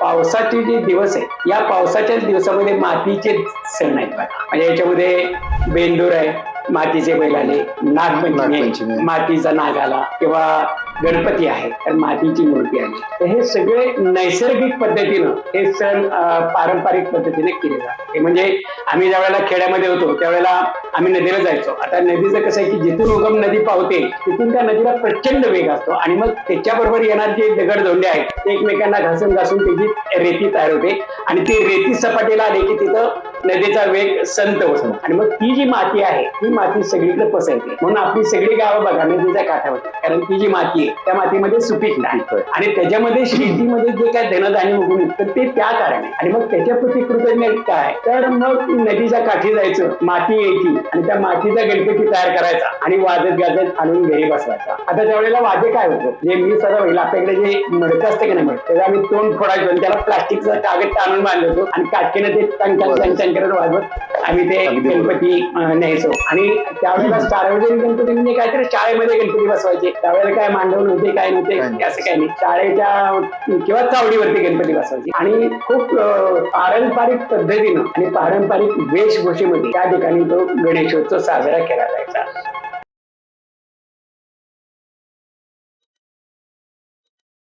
पावसाचे जे दिवस आहे या पावसाच्या दिवसामध्ये मातीचे सण आहेत बघा. म्हणजे याच्यामध्ये बेंदूर आहे मातीचे बैल आले नागपंचमी. आहे, मातीचा नाग आला किंवा गणपती आहे तर मातीची मूर्ती आली. तर हे सगळे नैसर्गिक पद्धतीनं हे सण अं, पारंपरिक पद्धतीने केले जातात. म्हणजे आम्ही ज्या वेळेला खेड्यामध्ये होतो त्यावेळेला आम्ही नदीला जायचो. आता नदीचं कसं आहे की जिथून उगम नदी पावते तिथून त्या नदीला प्रचंड वेग असतो. आणि मग त्याच्याबरोबर येणार जे दगड धोंडे आहेत ते एकमेकांना घासून घासून त्याची रेती तयार होते. आणि ती रेती सपाटीला आली की तिथं नदीचा वेग संत होतो. आणि मग ती जी माती आहे ती माती सगळीकडे पसरते. म्हणून आपली सगळी गावं बघा नदीच्या काठावरती कारण ती जी माती आहे त्या मातीमध्ये सुपीक आहे आणि त्याच्यामध्ये शेतीमध्ये जे काय धनधान्य उगवून येतं ते त्या कारणे आणि मग त्याच्या प्रती कृतज्ञ काय? तर मग नदीच्या काठी जायचं माती यायची. आणि त्या मातीचा गणपती तयार करायचा. आणि वाजत गाजत आणून घरी बसवायचा. आता त्यावेळेला वाजे काय होतं? जे मी सदा पहिला आपल्याकडे जे मडकं असतं की नाही मडकं? त्याला आम्ही तोंड फोडायचो आणि त्याला प्लास्टिकचा कागद ताणून बांधायचो आणि काटकीनं ते टंकन करत वाजवत आम्ही ते. गणपती न्यायचो. आणि त्यावेळेला सार्वजनिक गणपती म्हणजे काहीतरी शाळेमध्ये गणपती बसवायचे. त्यावेळेला काय मांडव नव्हते काय नव्हते काय. असं काही नाही. शाळेच्या किंवा चावडीवरती गणपती बसवायचे. आणि खूप पारंपरिक पद्धतीनं आणि पारंपरिक वेशभूषेमध्ये त्या ठिकाणी तो गणेशोत्सव साजरा केला जायचा.